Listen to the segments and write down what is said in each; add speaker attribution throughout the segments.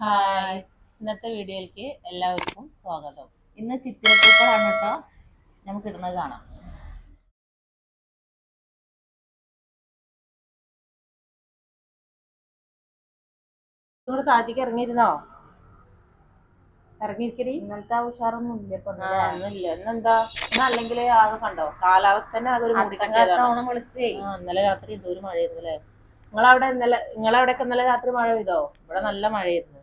Speaker 1: Hi. ഇന്നത്തെ വീഡിയോയിലേക്ക് എല്ലാവർക്കും സ്വാഗതം.
Speaker 2: ഇന്ന് ചിത്രപ്പൂക്കളാണ് കേട്ടോ നമുക്ക് ഇടുന്നത് കാണാം.
Speaker 1: ഇവിടെ താഴത്തേക്ക് ഇറങ്ങിയിരുന്നോ? ഇറങ്ങിയിരിക്കടി.
Speaker 2: ഇന്നലത്തെ ആ ഉഷാറൊന്നും ഇല്ല ഇപ്പൊ
Speaker 1: ആ ഒന്നുമില്ല ഇന്നെന്താ? ഇന്ന് അല്ലെങ്കിൽ ആകെ കണ്ടോ? കാലാവസ്ഥ തന്നെ ആകെ ഒരു
Speaker 2: ഓണം
Speaker 1: ഇന്നലെ രാത്രി എന്തോ ഒരു മഴയായിരുന്നു അല്ലേ നിങ്ങളവിടെ ഇന്നലെ നിങ്ങളവിടെയൊക്കെ ഇന്നലെ രാത്രി മഴ പെയ്തോ? ഇവിടെ നല്ല മഴയായിരുന്നു.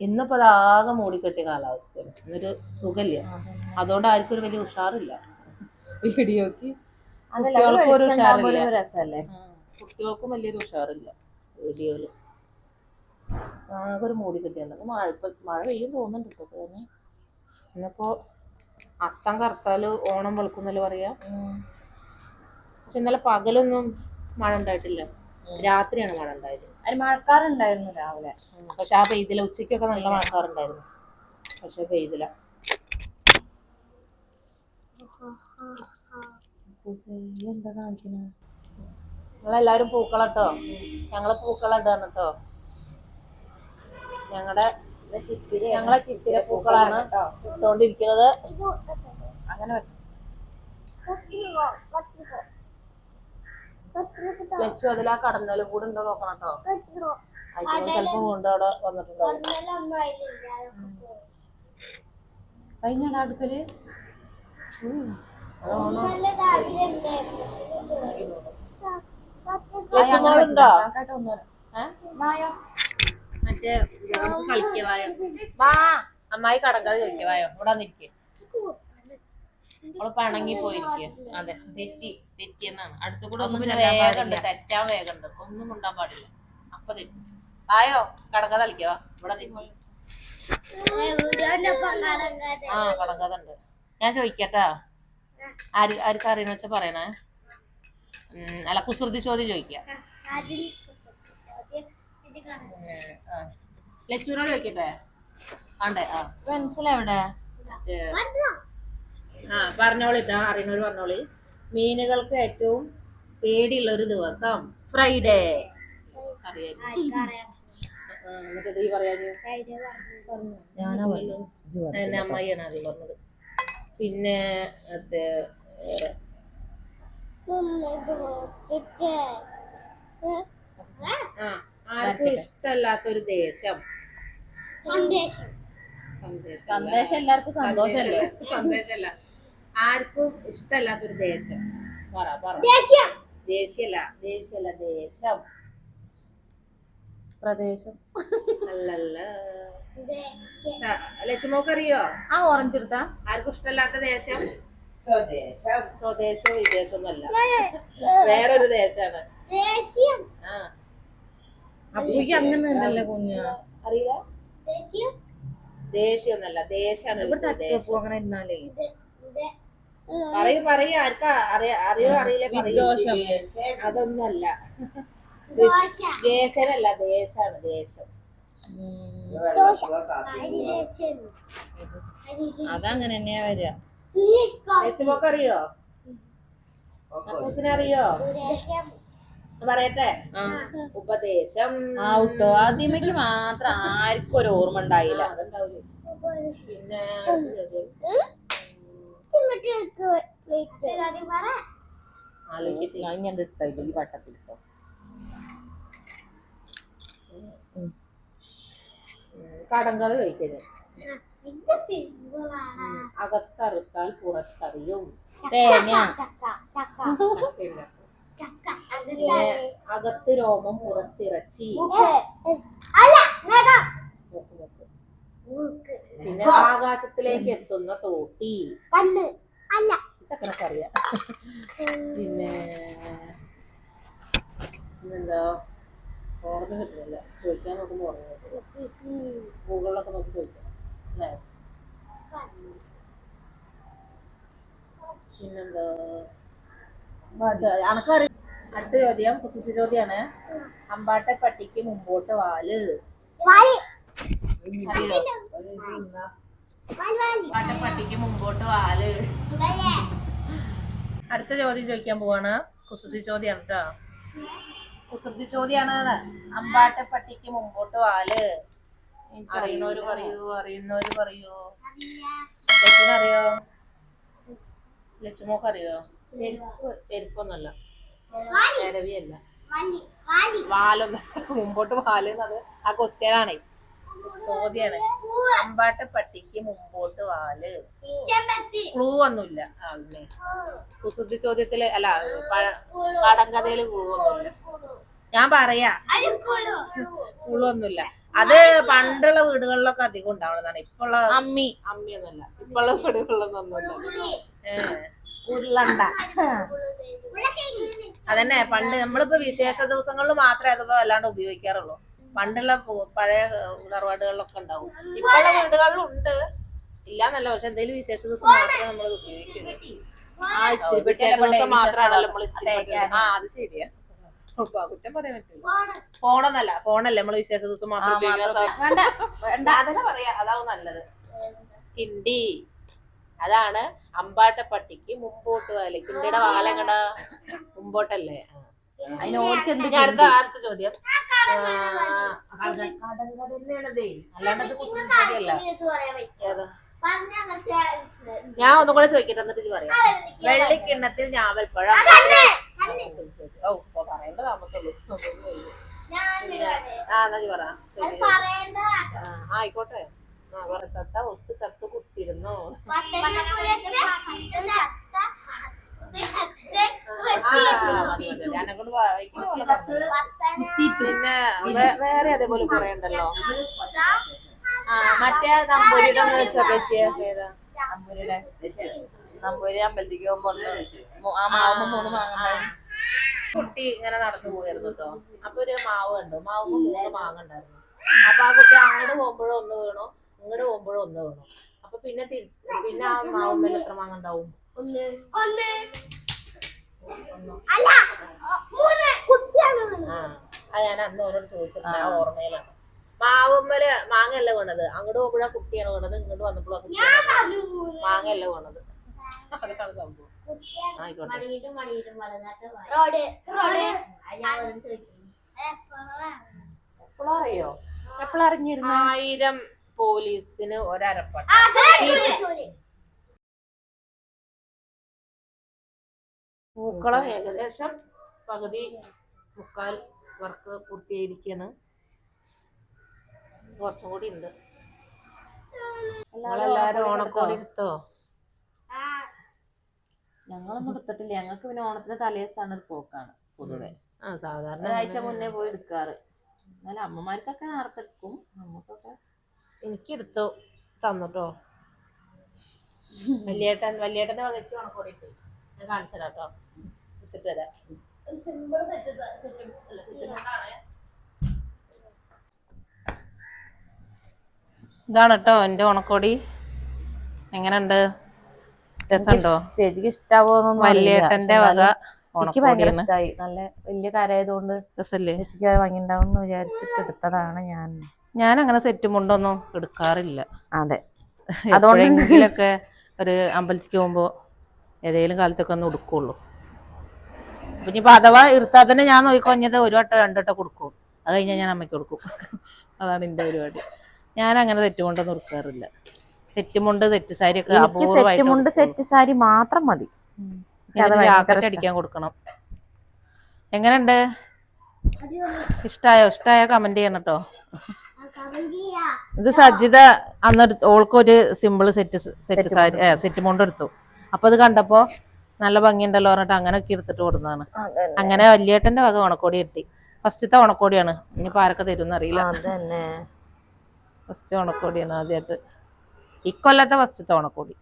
Speaker 1: ഇന്നിപ്പോ അതാകെ ആകെ മൂടിക്കെട്ടിയ കാലാവസ്ഥയാണ്. ഇന്നൊരു സുഖമില്ല. അതുകൊണ്ട് ആർക്കും ഒരു വലിയ ഉഷാറില്ല. വീഡിയോക്ക് കുട്ടികൾക്കും ഒരു ഉഷാറില്ല. കുട്ടികൾക്കും വലിയൊരു ഉഷാറില്ല വീഡിയോയിൽ. ആകെ ഒരു മൂടിക്കെട്ടിയുണ്ട് മഴ ഇപ്പൊ മഴ പെയ്യും തോന്നുന്നുണ്ട് ഇപ്പൊ തന്നെ. ഇന്നിപ്പോ അത്തം കറുത്താൽ ഓണം വെളുക്കുന്നല്ലോ പറയാ? പക്ഷെ ഇന്നലെ പകലൊന്നും മഴ ഉണ്ടായിട്ടില്ല. രാത്രിയാണ് മഴ ഉണ്ടായത്.
Speaker 2: അതിന് മഴക്കാറുണ്ടായിരുന്നു രാവിലെ.
Speaker 1: പക്ഷെ ആ പെയ്തില്ല. ഉച്ചയ്ക്കൊക്കെ നല്ല മഴക്കാറുണ്ടായിരുന്നു. പക്ഷെ പെയ്തില്ല.
Speaker 2: എന്താ
Speaker 1: പൂക്കളട്ടോ? ഞങ്ങളെ പൂക്കളിടാണ് കേട്ടോ ഞങ്ങളുടെ ഞങ്ങളെ ചിത്തിര പൂക്കളാണ് ഇട്ടോണ്ടിരിക്കുന്നത്.
Speaker 2: അങ്ങനെ
Speaker 1: ലച്ചു അതിൽ ആ കടന്നലും കൂടെ ഉണ്ടോ നോക്കണം കേട്ടോ ചിലപ്പോ അവിടെ വന്നിട്ടുണ്ടാവും.
Speaker 2: അടുക്കൽ
Speaker 1: ലച്ചുമോളുണ്ടോ?
Speaker 2: മായോ?
Speaker 1: മറ്റേ കളിക്കവായോ വാ. അമ്മായി കടക്കാതെ ചോദിക്കവായോ ഇവിടെ നിൽക്കുക അവൾ പണങ്ങി പോയിരിക്കുക അതെ. തെറ്റി. തെറ്റി എന്നാണ് അടുത്ത കൂടെ ഒന്നും വേഗമുണ്ട് തെറ്റാൻ വേഗമുണ്ട് ഒന്നും ഉണ്ടാൻ പാടില്ല. അപ്പൊ തെറ്റി ആയോ കടക്ക തളിക്കോ ഇവിടെ ആ കടക്കാതെ ഉണ്ട്. ഞാൻ ചോദിക്കട്ടാ. ആര് ആർക്ക് അറിയണ വെച്ചാ പറയണേ? ഉം, അല്ല കുസൃതി ചോദ്യം ചോദിക്കാം. ലക്ഷ്മിനോട് ചോദിക്കട്ടെ? ആണ്ടേ ആ.
Speaker 2: പെൻസിൽ എവിടെ
Speaker 1: ആ പറഞ്ഞോളിട്ടാ അറിയണവര് പറഞ്ഞോളി. മീനുകൾക്ക് ഏറ്റവും പേടിയുള്ള ഒരു ദിവസം
Speaker 2: ഫ്രൈഡേ.
Speaker 1: എന്നെ അമ്മായിയാണ് ആദ്യം പറഞ്ഞത്. പിന്നെ മറ്റേ ആർക്കും ഇഷ്ടമല്ലാത്തൊരു ദേശം സന്ദേശം.
Speaker 2: സന്ദേശം എല്ലാവർക്കും സന്തോഷല്ലേ?
Speaker 1: സന്ദേശല്ല ആർക്കും ഇഷ്ടമല്ലാത്തൊരു ദേശം. പറ പറ. ദേശീയല്ല ദേശീയല്ല ദേശം.
Speaker 2: പ്രദേശം.
Speaker 1: അല്ലല്ല. ലക്ഷ്മോക്ക് അറിയോ
Speaker 2: ആ ഓറഞ്ച് എടുത്താ.
Speaker 1: ആർക്കും ഇഷ്ടമല്ലാത്ത ദേശം? സ്വദേശവും വിദേശവും അല്ല വേറൊരു ദേശാണ്. ആ.
Speaker 2: അപ്പൂക്ക് അങ്ങനെ ഉണ്ടല്ലേ കുഞ്ഞു?
Speaker 1: അറിയില്ല? ദേശീയൊന്നല്ല ദേശാണ്
Speaker 2: ഇവിടെ
Speaker 1: വിളിച്ചത്, ദേശം.
Speaker 2: തട്ടിയപ്പൂ അങ്ങനെ ഇരുന്നാലേ
Speaker 1: പറയൂ പറയൂ ആർക്കാ അറിയ അറിയോ അറിയില്ല പറയൂ. അതൊന്നല്ല. ദേശനല്ല ദേശാണ് ദേശം
Speaker 2: അതങ്ങനെ തന്നെയാ വരിക.
Speaker 1: അറിയോ അറിയോ പറയട്ടെ. ഉപദേശം.
Speaker 2: ആ കേട്ടോ ആദ്യമേക്ക് മാത്രം ആർക്കും ഒരു ഓർമ്മ ഉണ്ടായില്ല.
Speaker 1: പിന്നെ ആലോചിച്ചിട്ട്
Speaker 2: ഞാൻ ഈ
Speaker 1: കടങ്കഥ ചോദിക്കുന്നത് അകത്തറുത്താൽ പുറത്തറിയും.
Speaker 2: തേങ്ങ.
Speaker 1: അകത്ത് രോമം പുറത്തിറച്ചി നോക്ക് നോക്ക്. പിന്നെ ആകാശത്തിലേക്ക് എത്തുന്ന തോട്ടി. അല്ല. അറിയാം പിന്നെ പിന്നെന്താ? ഓർമ്മ കിട്ടുന്നില്ല. ചോദിക്കാൻ നോക്കുമ്പോ ഓർമ്മ കിട്ടും ഗൂഗിളിലൊക്കെ നോക്കി ചോദിക്കാം. അല്ലേ? പിന്നെന്താ? അനക്കറി അടുത്ത ചോദ്യം കുസൃതി ചോദ്യാണ്. അമ്പാട്ടെ പട്ടിക്ക് മുമ്പോട്ട് വാൽ. അറിയോ മുമ്പോട്ട് വാൽ. അടുത്ത ചോദ്യം ചോദിക്കാൻ പോവാണ്. കുസൃതി ചോദ്യാണ് കേട്ടോ കുസൃതി ചോദ്യാണ്. അമ്പാട്ട പട്ടിക്ക് മുമ്പോട്ട് വാൽ. അറിയുന്നവര് പറയൂ അറിയുന്നവര് പറയൂ. അറിയോ? ലക്ഷ്മോക്ക് അറിയോ? ചെരുപ്പ്. ചെരുപ്പൊന്നല്ല ചെരവിയല്ല വാലൊന്നും മുമ്പോട്ട് വാൽ അത് ആ ക്വസ്റ്റ്യൻ ആണേ. ചോദ്യാണ്. അമ്പാട്ട് പട്ടിക്ക് മുമ്പോട്ട് വാൽ. ക്ലൂ ഒന്നുമില്ല. ആളിനെ. കുസൃതി ചോദ്യത്തിൽ അല്ല പടങ്കഥയിൽ കടങ്കഥയിൽ ക്ലൂ ഒന്നുമില്ല. ഞാൻ പറയാ. ക്ലൂ ഒന്നുമില്ല. അത് പണ്ടുള്ള വീടുകളിലൊക്കെ അധികം ഉണ്ടാവുന്നതാണ് ഇപ്പുള്ള
Speaker 2: അമ്മി.
Speaker 1: അമ്മിയൊന്നുമല്ല ഇപ്പോഴുള്ള ഇപ്പുള്ള വീടുകളിലൊന്നുമില്ല
Speaker 2: ഉരുളണ്ട
Speaker 1: അതന്നെ പണ്ട് നമ്മളിപ്പോ വിശേഷ ദിവസങ്ങളിൽ മാത്രമേ അതുപോലെ അല്ലാണ്ട് ഉപയോഗിക്കാറുള്ളൂ. പണ്ടുള്ള പഴയ തറവാടുകളിലൊക്കെ ഉണ്ടാവും. ഇപ്പോഴുള്ള വീടുകളിലും ഉണ്ട് ഇല്ലാന്നല്ല പക്ഷെ എന്തെങ്കിലും വിശേഷ ദിവസം മാത്രമേ നമ്മൾ ഉപയോഗിക്കുള്ളൂ.
Speaker 2: ആ ഇസ്തിരി പെട്ടി
Speaker 1: ദിവസം മാത്രമാണല്ലോ നമ്മൾ
Speaker 2: അതെ,
Speaker 1: ആ അത് ശരിയാ. കുറ്റം പറയാൻ പറ്റില്ല ഫോണൊന്നല്ല ഫോണല്ലേ നമ്മൾ വിശേഷ ദിവസം മാത്രം
Speaker 2: വേണ്ട വേണ്ട
Speaker 1: അതന്നെ പറയാ. അതാവും നല്ലത്. കിണ്ടി. അതാണ് അമ്പാട്ട പട്ടിക്ക് മുമ്പോട്ട് വാൽ കിണ്ടിയുടെ വാലങ്ങട മുമ്പോട്ടല്ലേ.
Speaker 2: അതിന് ഓർക്ക് എന്ത്
Speaker 1: ഇനി അടുത്ത അടുത്ത ചോദ്യം? തന്നെയാണതേ? ഞാൻ ഒന്നും കൂടെ ചോദിക്കട്ടെ എന്നിട്ട് പറയാം. വെള്ളിക്കിണ്ണത്തിൽ ഞാവൽപ്പഴം ഓ പറയേണ്ട താമസമുള്ളൂ ആ എന്നാ പറ. ആയിക്കോട്ടെ. ആ പറ തത്ത ഒത്ത് ചത്ത് കുത്തിരുന്നോ. പിന്നെ വേറെ അതേപോലെ കുറെ ഉണ്ടല്ലോ. ആ മറ്റേ നമ്പൂരിയുടെ ഒന്ന് വെച്ചൊക്കെ
Speaker 2: നമ്പൂരിയുടെ. നമ്പൂരി അമ്പലത്തിക്ക് പോകുമ്പോ ആ മാവുമ്പോ മൂന്ന് മാങ്ങ
Speaker 1: കുട്ടി ഇങ്ങനെ നടന്നു പോയിരുന്നു കേട്ടോ അപ്പൊ ഒരു മാവ് കണ്ടു. മാവുമ്പോ മൂന്ന് മാങ്ങ ഉണ്ടായിരുന്നു. അപ്പൊ ആ കുട്ടി അങ്ങോട്ട് പോകുമ്പോഴും ഒന്ന് വീണു. ഇങ്ങോട്ട് പോകുമ്പോഴും ഒന്ന് വീണു. അപ്പൊ പിന്നെ പിന്നെ ആ മാവുമ്പോൾ എത്ര മാങ്ങ ഉണ്ടാവും? ആ അത് ഞാൻ അന്ന് ഓരോട് ചോദിച്ചിട്ടുണ്ട് ആ. ഓർമ്മയിലാണ്. മാവുമ്മൽ മാങ്ങയല്ല വേണത് അങ്ങോട്ട് പോകുമ്പോഴാ കുട്ടിയാണ് വേണത് ഇങ്ങോട്ട് വന്നപ്പോഴാ കുട്ടിയാണ് വീണത്. മാങ്ങയല്ല കൊണ്ടത്. അതൊക്കെയാണ് സംഭവം. ആയിക്കോട്ടെ.
Speaker 3: മടങ്ങിയിട്ടും മടങ്ങിയിട്ടും മടങ്ങാത്ത റോഡ്. റോഡ്.
Speaker 1: എപ്പോഴാ അറിയോ?
Speaker 2: എപ്പോഴറിഞ്ഞിരുന്നു
Speaker 1: ആയിരം പോലീസിന് ഒരരപ്പട്ട. പൂക്കളം ഏകദേശം പകുതി മുക്കാൽ വർക്ക് പൂർത്തിയായിരിക്കുന്നു കുറച്ചും കൂടി ഉണ്ട്. നിങ്ങളെല്ലാരും ഓണക്കോടി എടുത്തോ?
Speaker 2: ഞങ്ങളൊന്നും എടുത്തിട്ടില്ല. ഞങ്ങൾക്ക് പിന്നെ ഓണത്തിന്റെ തലേസാണ് ഒരു പോക്കാണ് പൊതുവെ.
Speaker 1: സാധാരണ
Speaker 2: ഒരാഴ്ച മുന്നേ പോയി എടുക്കാറ്. എന്നാലും അമ്മമാർക്കൊക്കെ നേരത്തെ എടുക്കും നമുക്കൊക്കെ
Speaker 1: എനിക്ക് എടുത്തു തന്നുട്ടോ? വലിയേട്ടൻ വലിയേട്ടന്റെ വകയ്ക്ക് ഓണക്കോടി ഇട്ട്. ഞാൻ കാണിച്ചു തരാം കേട്ടോ ഇട്ടിട്ട് തരാം. ഒരു സിമ്പിൾ സെറ്റ് സെറ്റ് ഇതാണ് കേട്ടോ എന്റെ ഉണക്കോടി. എങ്ങനെയുണ്ട്? രസമുണ്ടോ?
Speaker 2: ചേച്ചിക്ക് ഇഷ്ടാവോന്നു
Speaker 1: വല്യേട്ടന്റെ വക
Speaker 2: എനിക്ക് ഭയങ്കര ഇഷ്ടമായി നല്ല വലിയ കരയായതുകൊണ്ട്
Speaker 1: രസല്ലേ
Speaker 2: ചേച്ചിക്ക് ഭംഗി ഉണ്ടാവും എന്ന് വിചാരിച്ചിട്ട് എടുത്തതാണ് ഞാൻ.
Speaker 1: ഞാൻ അങ്ങനെ സെറ്റ് മുണ്ടൊന്നും എടുക്കാറില്ല.
Speaker 2: അതെ.
Speaker 1: അതുകൊണ്ടെങ്കിലൊക്കെ ഒരു അമ്പലത്തിക്ക് പോകുമ്പോ ഏതെങ്കിലും കാലത്തൊക്കെ ഒന്ന് ഉടുക്കുള്ളൂ. അപ്പൊ ഇനിയിപ്പോ അഥവാ എടുത്താൽ തന്നെ ഞാൻ നോക്കിക്കൊഞ്ഞത് ഒരു വട്ടം രണ്ടു വട്ടം കൊടുക്കും അത് കഴിഞ്ഞാൽ ഞാൻ അമ്മയ്ക്ക് കൊടുക്കും അതാണ് എന്റെ പരിപാടി. ഞാൻ അങ്ങനെ തെറ്റുമുണ്ട് ഉടുക്കാറില്ല തെറ്റുമുണ്ട് തെറ്റ് സാരി ഒക്കെ
Speaker 2: അപൂർവമായിട്ട് സെറ്റ് സാരി മാത്രം മതി.
Speaker 1: ജാക്കറ്റ് അടിക്കാൻ കൊടുക്കണം. എങ്ങനെയുണ്ട്? ഇഷ്ടായോ? ഇഷ്ടായോ കമന്റ് ചെയ്യണം കേട്ടോ ഇത് സജ്ജിത അന്ന് ഓൾക്കൊരു simple set set sari set മുണ്ട് എടുത്തു. അപ്പൊ അത് കണ്ടപ്പോ നല്ല ഭംഗിയുണ്ടല്ലോ പറഞ്ഞിട്ട് അങ്ങനെ ഒക്കെ എടുത്തിട്ട് കൊടുന്നതാണ്. അങ്ങനെ വല്യേട്ടന്റെ വക ഉണക്കോടി കിട്ടി. ഫസ്റ്റത്തെ ഉണക്കോടിയാണ്. ഇനിയിപ്പോ ആരൊക്കെ തരും അറിയില്ല. ഫസ്റ്റ് ഉണക്കോടിയാണ് ആദ്യമായിട്ട് ഇക്കൊല്ലത്തെ ഫസ്റ്റത്തെ ഉണക്കോടി.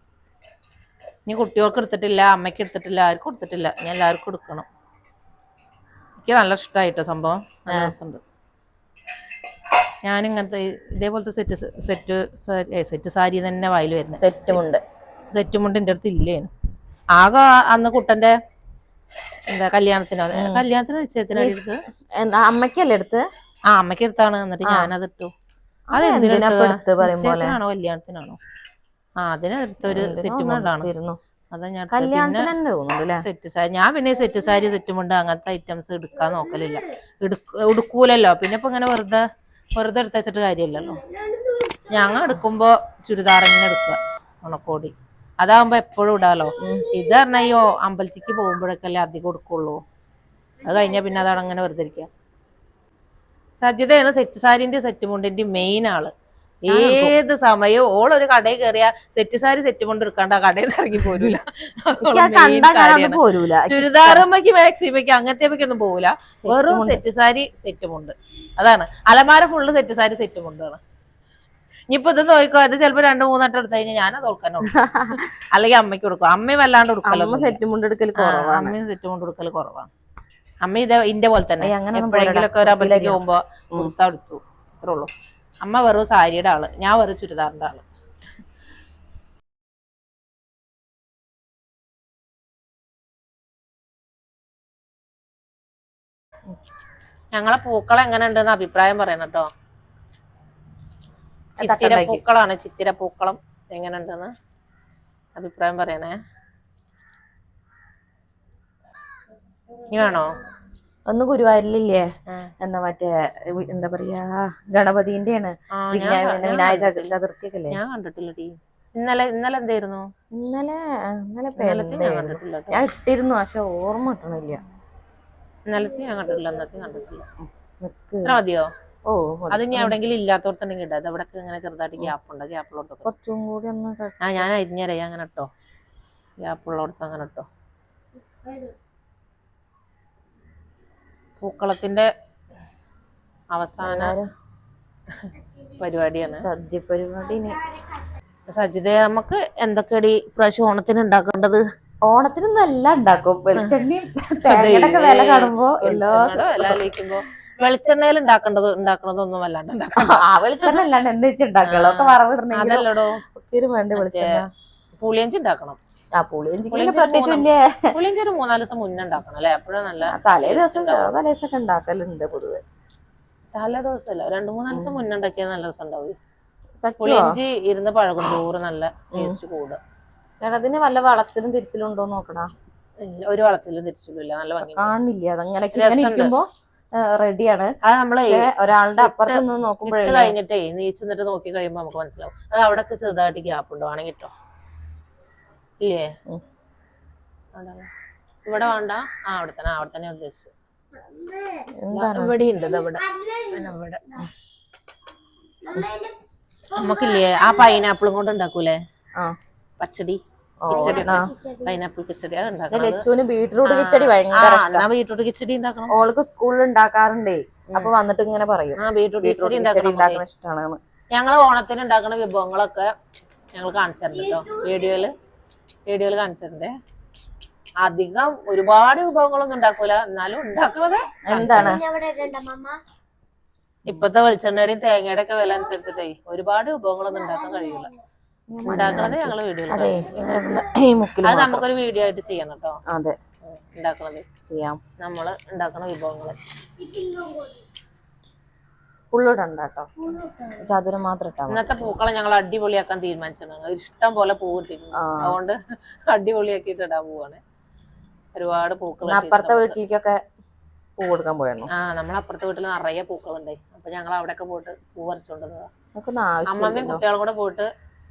Speaker 1: ഇനി കുട്ടികൾക്ക് എടുത്തിട്ടില്ല അമ്മയ്ക്ക് എടുത്തിട്ടില്ല ആർക്കും കൊടുത്തിട്ടില്ല ഞാൻ എല്ലാവർക്കും എടുക്കണം. എനിക്ക് നല്ല ഇഷ്ടമായിട്ടോ സംഭവം. നല്ല രസമുണ്ട്. ഞാനിങ്ങനത്തെ ഇതേപോലത്തെ സെറ്റ് സെറ്റ് സെറ്റ് സാരി തന്നെ വായിൽ വരുന്നത്
Speaker 2: സെറ്റ് മുണ്ട്
Speaker 1: സെറ്റ് മുണ്ട് എന്റെ അടുത്ത് ഇല്ലേനു. ആകെ അന്ന് കുട്ടന്റെ എന്താ കല്യാണത്തിനോ? കല്യാണത്തിന് നിശ്ചയത്തിനോ എടുത്ത്
Speaker 2: അമ്മയ്ക്കല്ലേ എടുത്ത്
Speaker 1: ആ അമ്മയ്ക്ക് എടുത്താണ്. എന്നിട്ട് ഞാനത് ഇട്ടു. അത്
Speaker 2: അത് എന്തിനാ ഇപ്പൊ എടുത്ത്
Speaker 1: എന്തിനാ
Speaker 2: പറയും പോലെ?
Speaker 1: നിശ്ചയത്തിനാണോ കല്യാണത്തിനാണോ? ആ അതിനെടുത്തൊരു സെറ്റുമുണ്ടാണ് സെറ്റ് മുണ്ടാണ്. അതാ ഞാൻ സെറ്റ് സാരി ഞാൻ പിന്നെ സെറ്റ് സാരി സെറ്റ് മുണ്ട് അങ്ങനത്തെ ഐറ്റംസ് എടുക്കാൻ നോക്കലില്ല. എടുക്ക എടുക്കൂലല്ലോ. പിന്നെ ഇപ്പൊ ഇങ്ങനെ വെറുതെ വെറുതെ എടുത്ത് വെച്ചിട്ട് കാര്യമില്ലല്ലോ. ഞങ്ങൾ എടുക്കുമ്പോ ചുരിദാർ തന്നെ എടുക്കുക ഉണക്കോടി. അതാവുമ്പോ എപ്പോഴും ഇടാലോ. ഇത് പറഞ്ഞാൽ ഈ അമ്പലത്തിക്ക് പോകുമ്പോഴൊക്കെ അധികം കൊടുക്കുള്ളൂ. അത് കഴിഞ്ഞാൽ പിന്നെ അതാണ് അങ്ങനെ വെറുതെ ഇരിക്കുക സജ്ജിതയാണ് സെറ്റ് സാരിന്റെ സെറ്റ് മുണ്ടിന്റെ മെയിൻ ആൾ. ഏത് സമയവും ഓളൊരു കടയിൽ കയറിയ സെറ്റ് സാരി സെറ്റ് മുണ്ട് എടുക്കാണ്ട് ആ കടയിൽ നിന്ന് ഇറങ്ങി പോരൂല.
Speaker 2: പോരൂല.
Speaker 1: ചുരിദാറുമ്മക്ക് മാക്സിമയ്ക്ക് അങ്ങനത്തെ ഒന്നും പോകൂല വെറും സെറ്റ് സാരി സെറ്റ് മുണ്ട്. അതാണ്. അലമാര ഫുള്ള് സെറ്റ് സാരി സെറ്റ് ഉണ്ടാണ് ഇനിയിപ്പോ ഇത് നോക്കോ ഇത് ചിലപ്പോ രണ്ടു മൂന്നെണ്ണം എടുത്തു കഴിഞ്ഞാൽ ഞാൻ അത് കൊടുക്കാൻ അല്ലെങ്കിൽ അമ്മയ്ക്ക് കൊടുക്കും. അമ്മയും വല്ലാണ്ട് കൊടുക്കലോ
Speaker 2: അമ്മ സെറ്റ് മുണ്ടെടുക്കൽ കുറവാണ്.
Speaker 1: അമ്മയും സെറ്റ് മുണ്ട് എടുക്കൽ കുറവാണ്. അമ്മ ഇത് ഇന്റെ പോലെ തന്നെ.
Speaker 2: എപ്പോഴെങ്കിലും
Speaker 1: ഒക്കെ ഒരു അമ്പലത്തിലേക്ക്? പോകുമ്പോ കുർത്ത എടുത്തു. അത്രേ ഉള്ളൂ. അമ്മ വെറും സാരിയുടെ ആൾ. ഞാൻ വെറും ചുരിദാറിന്റെ ആൾ. ഞങ്ങളെ പൂക്കൾ എങ്ങനെ ഉണ്ടെന്ന് അഭിപ്രായം പറയണം കേട്ടോ. ചിത്തിര. പൂക്കളാണ് ചിത്തിര പൂക്കളം എങ്ങനെയുണ്ടെന്ന് അഭിപ്രായം പറയണേ? ഇനി വേണോ?
Speaker 2: ഒന്ന് ഗുരുവായൂരിലില്ലേ?
Speaker 1: എന്നാ
Speaker 2: എന്താ മറ്റേ എന്താ പറയാ
Speaker 1: ഗണപതിന്റെ ആണ്
Speaker 2: വിനായക. ചതുർത്ഥി ഒക്കെ
Speaker 1: ഞാൻ കണ്ടിട്ടില്ല ഇന്നലെ ഇന്നലെ എന്തായിരുന്നു?
Speaker 2: ഇന്നലെ ഇന്നലെ
Speaker 1: ഞാൻ
Speaker 2: ഇട്ടിരുന്നു പക്ഷെ ഓർമ്മ കിട്ടണില്ല.
Speaker 1: ഇന്നലത്തെ ഞാൻ കണ്ടിട്ടില്ല ഇന്നത്തെ കണ്ടിട്ടില്ല. മതിയോ. അത് ഇനി എവിടെങ്കിലും ഇല്ലാത്തോടത്തുണ്ടെങ്കിൽ ഇടാം. അവിടെ ഇങ്ങനെ ചെറുതായിട്ട് ഗ്യാപ്പ് ഉണ്ട് ഗ്യാപ്പിലോട്ട്
Speaker 2: കുറച്ചും കൂടി ഒന്ന്
Speaker 1: ആ ഞാൻ അരിഞ്ഞരാ അങ്ങനെ ഇട്ടോ. ഗ്യാപ്പുള്ളടത്ത് അങ്ങനെ ഇട്ടോ. പൂക്കളത്തിന്റെ അവസാന പരിപാടിയാണ്.
Speaker 2: സദ്യ പരിപാടി
Speaker 1: സജിത നമുക്ക് എന്തൊക്കെയാടി ഇപ്രാവശ്യം ഓണത്തിന് ഉണ്ടാക്കേണ്ടത്?
Speaker 2: ഓണത്തിന് നല്ല ഉണ്ടാക്കും. വെളിച്ചെണ്ണയും തേങ്ങയുടെ വില കാണുമ്പോ എല്ലാ
Speaker 1: വില ആലോചിക്കുമ്പോ വെളിച്ചെണ്ണയിൽ ഉണ്ടാക്കേണ്ടത് ഉണ്ടാക്കണതൊന്നും ഉണ്ടാക്കാം
Speaker 2: ആ വെളിച്ചെണ്ണ അല്ലാണ്ട് എന്ത് വെച്ച് ഉണ്ടാക്കുള്ളൂ ഒക്കെ വറവിടണമെങ്കിൽ വേണ്ട വെളിച്ചെണ്ണ.
Speaker 1: പുളിയഞ്ചി ഉണ്ടാക്കണം.
Speaker 2: ആ
Speaker 1: പുളിയഞ്ചി
Speaker 2: പ്രത്യേകിച്ച് വലിയ
Speaker 1: പുളിയഞ്ചി ഒരു മൂന്നാൽ ദിവസം മുന്നേ ഉണ്ടാക്കണം അല്ലെ? എപ്പോഴും നല്ല
Speaker 2: തലേ ദിവസം തലേ ദിവസം ഉണ്ടാക്കലുണ്ട് പൊതുവെ.
Speaker 1: തലേ ദിവസമല്ല രണ്ടു മൂന്നാൽ ദിവസം മുന്നേ ഉണ്ടാക്കിയാൽ നല്ല രസം ഉണ്ടാവും പുളിയഞ്ചി ഇരുന്ന് പഴകും ചോറ് നല്ല ടേസ്റ്റ് കൂടും.
Speaker 2: അതിന് വല്ല വളച്ചിലും തിരിച്ചിലും ഉണ്ടോ നോക്കണ
Speaker 1: ഒരു വളത്തിലും ഇല്ല. നല്ല
Speaker 2: കാണില്ല അതങ്ങനെ. ഇരിക്കുമ്പോ റെഡിയാണ്
Speaker 1: അത് നമ്മളെ
Speaker 2: ഒരാളുടെ അപ്പുറത്ത് നിന്ന് നോക്കുമ്പോഴേ
Speaker 1: കഴിഞ്ഞിട്ടേ നീച്ച് നിന്നിട്ട് നോക്കി കഴിയുമ്പോ നമുക്ക് മനസ്സിലാവും. അത് അവിടെ ചെറുതായിട്ട് ഗ്യാപ്പ് ഉണ്ടോ. ആണെങ്കിൽ ഇല്ലേ. ഇവിടെ വേണ്ട. ആ അവിടെ തന്നെ അവിടെ തന്നെ ഉദ്ദേശിച്ചു. ഇവിടെ ഉണ്ട് ഇവിടെ. നമുക്കില്ലേ ആ പൈനാപ്പിളും കൊണ്ട് ഉണ്ടാക്കൂലേ?
Speaker 2: ആ.
Speaker 1: പച്ചടി. കിച്ചടി. പൈനാപ്പിൾ കിച്ചടി.
Speaker 2: ലച്ചുവിന് ബീട്രൂട്ട് കിച്ചടി ഭയങ്കര
Speaker 1: ബീട്രൂട്ട് കിച്ചടി ഉണ്ടാക്കണം?
Speaker 2: ഓൾക്ക് സ്കൂളിൽ ഉണ്ടാക്കാറുണ്ടേ. അപ്പൊ വന്നിട്ട് ഇങ്ങനെ പറയും.
Speaker 1: ആ ബീട്രൂട്ട് കിച്ചടി ഉണ്ടാക്കണ
Speaker 2: ഇഷ്ടമാണ്
Speaker 1: ഞങ്ങൾ ഓണത്തിന് ഉണ്ടാക്കുന്ന വിഭവങ്ങളൊക്കെ ഞങ്ങൾ കാണിച്ചിട്ടുണ്ട് കേട്ടോ. വീഡിയോയിൽ വീഡിയോയിൽ കാണിച്ചിട്ടുണ്ട് അധികം ഒരുപാട് വിഭവങ്ങളൊന്നും ഉണ്ടാക്കൂല. എന്നാലും ഉണ്ടാക്കുന്നത്
Speaker 2: എന്താണ്?
Speaker 1: ഇപ്പത്തെ വെളിച്ചെണ്ണയുടെയും തേങ്ങയുടെ ഒക്കെ വില അനുസരിച്ചിട്ടേ ഒരുപാട് വിഭവങ്ങളൊന്നും ഉണ്ടാക്കാൻ കഴിയൂല. ഉണ്ടാക്കണത് വീഡിയോയിൽ
Speaker 2: അതെ ഇങ്ങനെ ഈ മുക്കിൽ
Speaker 1: അത് നമുക്കൊരു വീഡിയോ ആയിട്ട് ചെയ്യണം കേട്ടോ.
Speaker 2: അതെ.
Speaker 1: ഉണ്ടാക്കണത്.
Speaker 2: ചെയ്യാം.
Speaker 1: നമ്മൾ ഉണ്ടാക്കണ വിഭവങ്ങൾ.
Speaker 2: ഫുള്ള് ഇടണ്ട കേട്ടോ ചതുരം മാത്രം ഇട്ടാ.
Speaker 1: ഇന്നത്തെ പൂക്കളെ ഞങ്ങൾ അടിപൊളിയാക്കാൻ തീരുമാനിച്ചതാണ്. ഇഷ്ടം പോലെ പൂ കിട്ടിയിട്ടുണ്ട് അതുകൊണ്ട് അടിപൊളിയാക്കിയിട്ട് ഇടാൻ പോവാണ്. ഒരുപാട് പൂക്കൾ
Speaker 2: അപ്പുറത്തെ വീട്ടിലേക്കൊക്കെ പൂ കൊടുക്കാൻ പോയാണ്
Speaker 1: ആ നമ്മളപ്പുറത്തെ വീട്ടിൽ നിറയെ പൂക്കളുണ്ടേ. അപ്പൊ ഞങ്ങൾ അവിടെയൊക്കെ പോയിട്ട് പൂ പറിച്ചോണ്ടിരുന്നതാ. അമ്മമ്മയും കുട്ടികളും കൂടെ പോയിട്ട്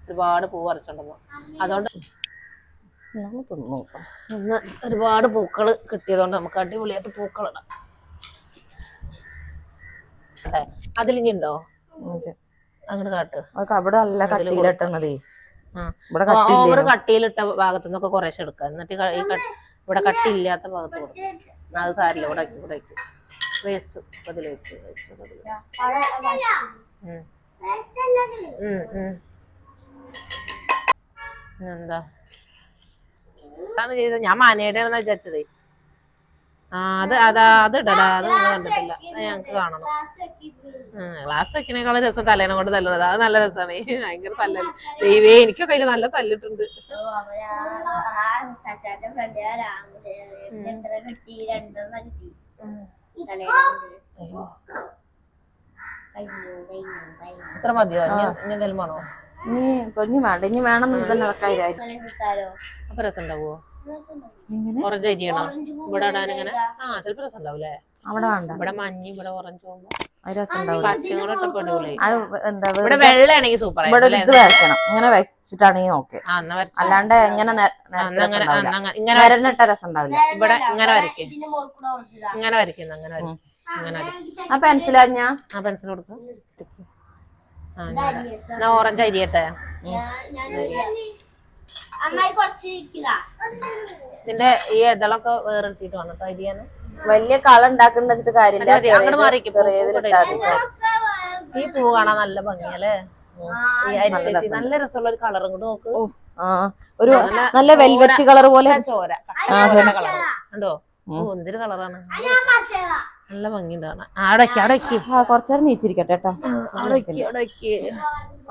Speaker 1: ഒരുപാട് പൂ പറിച്ചോണ്ടിരുന്നു അതുകൊണ്ട്
Speaker 2: തിന്നു
Speaker 1: ഇന്ന് ഒരുപാട് പൂക്കൾ കിട്ടിയതുകൊണ്ട് നമുക്ക് അടിപൊളിയായിട്ട് പൂക്കളിടാം. അതെ. അതിലിഞ്ഞി ഉണ്ടോ
Speaker 2: ഓക്കെ.
Speaker 1: അങ്ങോട്ട് കാട്ട്
Speaker 2: അവിടെ കട്ടിയിലിട്ടണതേ. ഇവിടെ
Speaker 1: ഓവർ കട്ടിയിലിട്ട ഭാഗത്തു നിന്നൊക്കെ കുറേശ്ശെ എടുക്കാം. എന്നിട്ട് ഈ കട്ടി ഇവിടെ കട്ടിയില്ലാത്ത ഭാഗത്ത് കൊടുക്കും. അത് സാരില്ല ഇവിടെ ഇവിടെ വയ്ക്കും വേസ്റ്റ് അതിൽ വയ്ക്കും വേസ്റ്റ് അതിൽ ഉം. ഉം, ഉം. എന്താ? അതാണ് ചെയ്തത്. ഞാൻ മാനയുടെ വിചാരിച്ചതേ. ആ അത് അതാ അത് ഇടടാ. അത് നമ്മൾ കണ്ടിട്ടില്ല. അത് ഞങ്ങക്ക് കാണണം. ഗ്ലാസ് വെക്കണേക്കാളും രസം തലേനെ കൊണ്ട് തല്ലണത്. അത് നല്ല രസമാണ് ഭയങ്കര തല്ല ദൈവേ എനിക്കൊക്കെ അതിൽ നല്ല തല്ലിട്ടുണ്ട്. ഇത്ര മതിയോ? ഇനി ഇനി എന്തെങ്കിലും വേണോ?
Speaker 2: ഇനി ഇപ്പൊ ഇനി വേണ്ട ഇനി വേണം
Speaker 1: അപ്പൊ രസം ഉണ്ടാവോ ഓറഞ്ച് അരിയാണോ ഇവിടെ ഇടാൻ ഇങ്ങനെ ആ ചിലപ്പോ രസം ഉണ്ടാവൂലേ
Speaker 2: അവിടെ വേണ്ട.
Speaker 1: ഇവിടെ മഞ്ഞ ഇവിടെ ഓറഞ്ച് പോകുമ്പോ വെള്ളയാണെങ്കിൽ സൂപ്പർ
Speaker 2: ഇവിടെ ഒരു ഇത് വരയ്ക്കണം. ഇങ്ങനെ വെച്ചിട്ടാണെങ്കിൽ ഓക്കെ
Speaker 1: ആ
Speaker 2: അല്ലാണ്ട് എങ്ങനെ നെ-
Speaker 1: ആ, ആ, ഇങ്ങനെ
Speaker 2: വരണിട്ട രസം ഉണ്ടാവില്ല
Speaker 1: ഇവിടെ ഇങ്ങനെ വരയ്ക്കും. ഇങ്ങനെ വരയ്ക്കുന്നു അങ്ങനെ വരയ്ക്കും. അങ്ങനെ വരയ്ക്കും.
Speaker 2: ആ
Speaker 1: ആ പെൻസിൽ കൊടുക്കാം ആ ഞാൻ എന്നാ ഓറഞ്ച്
Speaker 4: അരി ഇരിക്കുക
Speaker 1: ഇതിന്റെ ഈ ഇതളൊക്കെ വേറെ എടുത്തിട്ട് വേണം കേട്ടോ അരിയാണ്
Speaker 2: വലിയ കള ഉണ്ടാക്കുന്ന വെച്ചിട്ട് കാര്യമില്ല
Speaker 1: അങ്ങോട്ട് മാറിക്ക്. ഈ പൂ കാണാൻ നല്ല ഭംഗിയല്ലേ? നല്ല രസമുള്ള ഒരു കളറും കൂടെ നോക്ക്.
Speaker 2: ഒരു നല്ല വെൽവെറ്റ് കളർ പോലെ.
Speaker 1: ചോര. കളർ കണ്ടോ? എന്തൊരു കളറാണ്. നല്ല ഭംഗിയുണ്ട് കാണാൻ
Speaker 2: നീച്ചിരിക്കട്ടെ കേട്ടോ.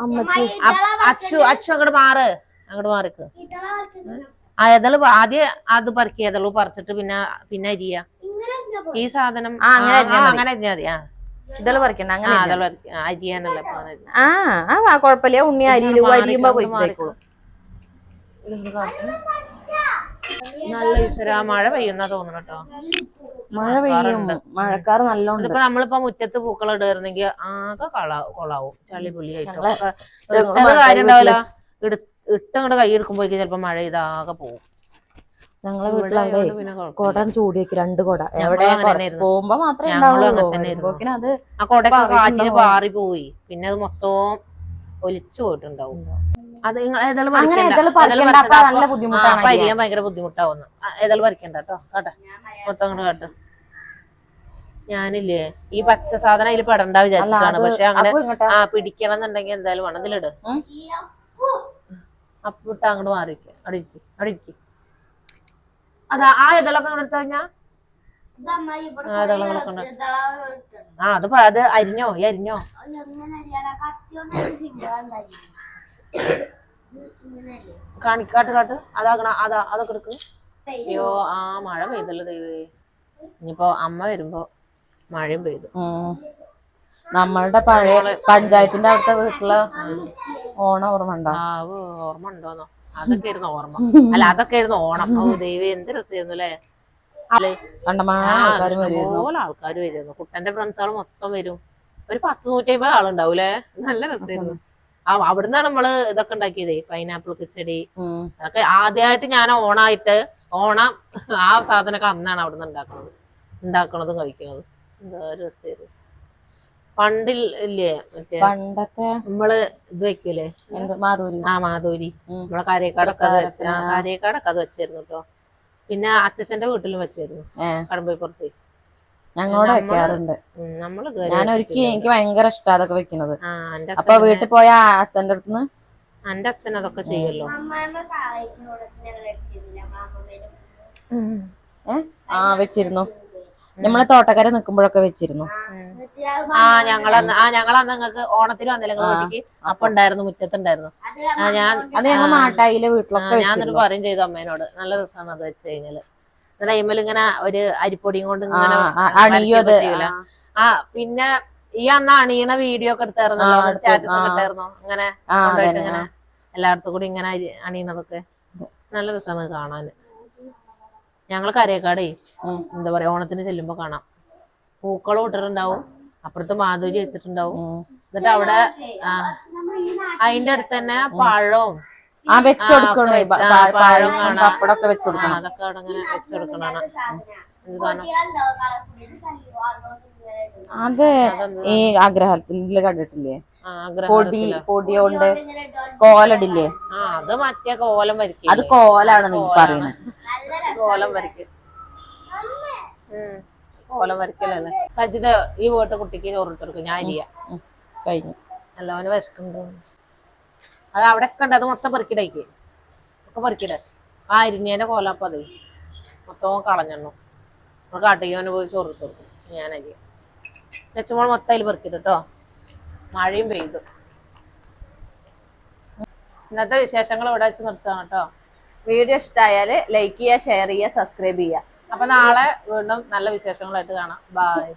Speaker 2: അമ്മച്ചി
Speaker 1: അച്ചു അച്ചു അങ്ങോട്ട് മാറ്. അങ്ങോട്ട് മാറിക്ക്. ആ ഏതാളും ആദ്യം അത് പറിക്കുക ഏതാളും പറിച്ചിട്ട് പിന്നെ പിന്നെ അരിയ. ഈ സാധനം
Speaker 2: അങ്ങനെ അരിഞ്ഞാ മതി.
Speaker 1: ആ.
Speaker 2: ഇതെല്ലാം പറിക്കണ്ട അങ്ങനെ
Speaker 1: പറിക്ക- അരിയാനല്ല.
Speaker 2: ആ ആ കുഴപ്പമില്ല. ഉണ്ണി അരിയിൽ അരിയുമ്പോ പോയിക്കോളും
Speaker 1: നല്ല ഈശ്വര മഴ പെയ്യുന്ന തോന്നുന്നു കേട്ടോ.
Speaker 2: മഴ പെയ്യും. മഴക്കാറ് നല്ലോണ്ട്.
Speaker 1: ഇപ്പൊ നമ്മളിപ്പോ മുറ്റത്ത് പൂക്കൾ ഇടുകയായിരുന്നെങ്കിൽ ആകെ കള കൊളാവും. ചളി
Speaker 2: പുളി
Speaker 1: കാര്യം ഉണ്ടാവില്ല. ഇട്ടങ്ങോട്ട് കൈ എടുക്കുമ്പോഴേക്കും ചിലപ്പോ മഴ ഇതാകെ പോകും
Speaker 2: ഞങ്ങളെ
Speaker 1: വീട്ടിലെ
Speaker 2: കൊട ചൂടി വെക്കും രണ്ട് കൊട. എവിടെ പോകുമ്പോ മാത്രമേ ഉണ്ടാവുള്ളൂ. അത്
Speaker 1: ആ കാറ്റിന്. പാറി പോയി. പിന്നെ അത് മൊത്തം ഒലിച്ചു പോയിട്ടുണ്ടാവും. അത്.
Speaker 2: നല്ല ബുദ്ധിമുട്ടാണ്
Speaker 1: ഭയങ്കര ബുദ്ധിമുട്ടാവുന്നു. ഏതായാലും പറിക്കണ്ട കേട്ടോ. കേട്ടെ? മൊത്തം അങ്ങോട്ട് കേട്ടോ. ഞാനില്ലേ ഈ പച്ച സാധനം അതിൽ പെടണ്ട വിചാരിച്ചിട്ടാണ്. പക്ഷെ അങ്ങനെ ആ പിടിക്കണം എന്നുണ്ടെങ്കിൽ എന്തായാലും വേണം. ഇതിലിട്. അപ്പൊ ഇട്ട് അങ്ങോട്ട് മാറിക്ക. അവിടെ ഇരിക്കും അവിടെ ഇരിക്കും. അതാ ആ ഇതളൊക്കെ അങ്ങോട്ട് എടുത്തു കഴിഞ്ഞാ? ആ അത് അത് അരിഞ്ഞോ? ഈ അരിഞ്ഞോ? കാണിക്കാട്ട് കാട്ട്. അതാകണ അതാ അതൊക്കെ എടുക്കും. അയ്യോ ആ മഴ പെയ്തല്ലോ ദൈവേ ഇനിയിപ്പോ അമ്മ വരുമ്പോ മഴയും പെയ്തു.
Speaker 2: നമ്മളുടെ പഴയ പഞ്ചായത്തിന്റെ അടുത്ത വീട്ടിലെ ഓണം ഓർമ്മ ഉണ്ടോ?
Speaker 1: ഓർമ്മ ഉണ്ടോന്നോ? അതൊക്കെ ആയിരുന്നു ഓർമ്മ. അല്ല അതൊക്കെ ആയിരുന്നു ഓണം. ഓ ദൈവം എന്ത് രസമായിരുന്നു അല്ലേ? പോലെ ആൾക്കാർ വരുന്നു കുട്ടന്റെ ഫ്രണ്ട്സുകൾ മൊത്തം വരും. ഒരു പത്ത് നൂറ്റി അമ്പത് ആളുണ്ടാവൂലേ? നല്ല രസമായിരുന്നു. ആ അവിടുന്നാണ് നമ്മൾ ഇതൊക്കെ ഉണ്ടാക്കിയത്. പൈനാപ്പിൾ കിച്ചടി. അതൊക്കെ ആദ്യമായിട്ട് ഞാൻ ഓണായിട്ട് ഓണം ആ സാധനമൊക്കെ അന്നാണ് അവിടുന്ന് ഉണ്ടാക്കുന്നത്. ഉണ്ടാക്കണതും രസമായിരുന്നു പണ്ടിൽ ഇല്ലേ മറ്റേ
Speaker 2: പണ്ടൊക്കെ
Speaker 1: നമ്മൾ ഇത് വെക്കൂലേ?
Speaker 2: എന്ത് മാധുരി.
Speaker 1: ആ മാധുരി.
Speaker 2: ഉം.
Speaker 1: നമ്മളെ കാരേക്കാടൊക്കെ അത് വെച്ച
Speaker 2: തൃക്കാക്കരപ്പന.
Speaker 1: കാരേക്കാടൊക്കെ. അത് വെച്ചായിരുന്നു കേട്ടോ പിന്നെ അച്ഛന്റെ വീട്ടിലും വെച്ചായിരുന്നു. കടമ്പുറത്ത്
Speaker 2: ഞങ്ങളോട് വെക്കാറുണ്ട്.
Speaker 1: ഞാനൊരുക്കി
Speaker 2: ഞാൻ എനിക്ക് ഭയങ്കര ഇഷ്ടം അതൊക്കെ വെക്കുന്നത് അപ്പൊ വീട്ടിൽ പോയ അച്ഛന്റെ അടുത്തുനിന്ന്
Speaker 1: എന്റെ അച്ഛൻ അതൊക്കെ ചെയ്യല്ലോ
Speaker 2: ആ വെച്ചിരുന്നു. നമ്മൾ തോട്ടക്കര നിക്കുമ്പോഴൊക്കെ വെച്ചിരുന്നു.
Speaker 1: ആ ഞങ്ങളന്ന് ആ ഞങ്ങളന്ന് ഞങ്ങൾക്ക് ഓണത്തിന് വന്നില്ലെങ്കിൽ അപ്പൊ. ഉണ്ടായിരുന്നു മുറ്റത്തുണ്ടായിരുന്നു. ഞാൻ
Speaker 2: അത് ഞങ്ങൾ
Speaker 1: നാട്ടായിലെ
Speaker 2: വീട്ടിലൊക്കെ
Speaker 1: ഞാൻ എന്നിട്ട് പറയും ചെയ്തു അമ്മേനോട്. നല്ല രസമാണ് അത് വെച്ച് കഴിഞ്ഞാൽ. എന്നിട്ട് അയിമേൽ ഇങ്ങനെ ഒരു അരിപ്പൊടിയും കൊണ്ട് ഇങ്ങനെ
Speaker 2: ആ, ആ, അത്.
Speaker 1: ആ പിന്നെ ഈ അന്ന് അണിയണ വീഡിയോ ഒക്കെ എടുത്തായിരുന്നല്ലോ സ്റ്റാറ്റസ് ഒക്കെ ഇട്ടായിരുന്നു? അങ്ങനെ എല്ലായിടത്തും കൂടി ഇങ്ങനെ അണിയണതൊക്കെ. നല്ല രസമാണ് കാണാൻ ഞങ്ങൾ കരേക്കാടേ എന്താ പറയാ ഓണത്തിന് ചെല്ലുമ്പോ കാണാം. പൂക്കളം ഇട്ടിട്ടുണ്ടാവും അപ്പുറത്ത് മാധുരി വെച്ചിട്ടുണ്ടാവും. എന്നിട്ട് അവിടെ അതിന്റെ അടുത്ത് തന്നെ പഴവും
Speaker 2: ആ വെച്ചുകൊടുക്കണേ പായസം. പപ്പടമൊക്കെ വെച്ചുകൊടുക്കണം
Speaker 1: അതൊക്കെ അവിടെ ഇങ്ങനെ
Speaker 2: അത് ഈ ആഗ്രഹത്തിൽ കണ്ടിട്ടില്ലേ? പൊടി
Speaker 1: പൊടിയോണ്ട്
Speaker 2: പൊടി കൊണ്ട് കോലടില്ലേ?
Speaker 1: ആ അത് മറ്റേ കോലം
Speaker 2: അത് കോലാണ്. നിങ്ങൾ പറയുന്നത്
Speaker 1: കോലം വരയ്ക്കും. ഓലം കോലം വരയ്ക്കലല്ലേ സജിത ഈ വീട്ട കുട്ടിക്ക് ചോറിട്ടെടുക്കും ഞാൻ അരിയ.
Speaker 2: കഴിഞ്ഞു.
Speaker 1: നല്ലവന് വിശക്കുണ്ടോ അത് അവിടെ ഒക്കെ ഉണ്ട്. അത് മൊത്തം പെറുക്കിടയ്ക്ക് ഒക്കെ പെറുക്കിട ആ അരിഞ്ഞേന്റെ കോലപ്പം അത് മൊത്തം കളഞ്ഞെണ്ണു. നമ്മൾ കാട്ടിക്കവന് പോയി ചോറിട്ട് കൊടുക്കും. ഞാൻ അരിയ വെച്ചുമ്പോൾ മൊത്തം അതിൽ പെറുക്കിട്ടോ കേട്ടോ മഴയും പെയ്തു. ഇന്നത്തെ വിശേഷങ്ങൾ ഇവിടെ വെച്ച് നിർത്താം കേട്ടോ
Speaker 5: വീഡിയോ ഇഷ്ടമായാൽ ലൈക്ക് ചെയ്യുക ഷെയർ ചെയ്യുക സബ്സ്ക്രൈബ് ചെയ്യുക.
Speaker 1: അപ്പൊ നാളെ വീണ്ടും നല്ല വിശേഷങ്ങളായിട്ട് കാണാം. ബൈ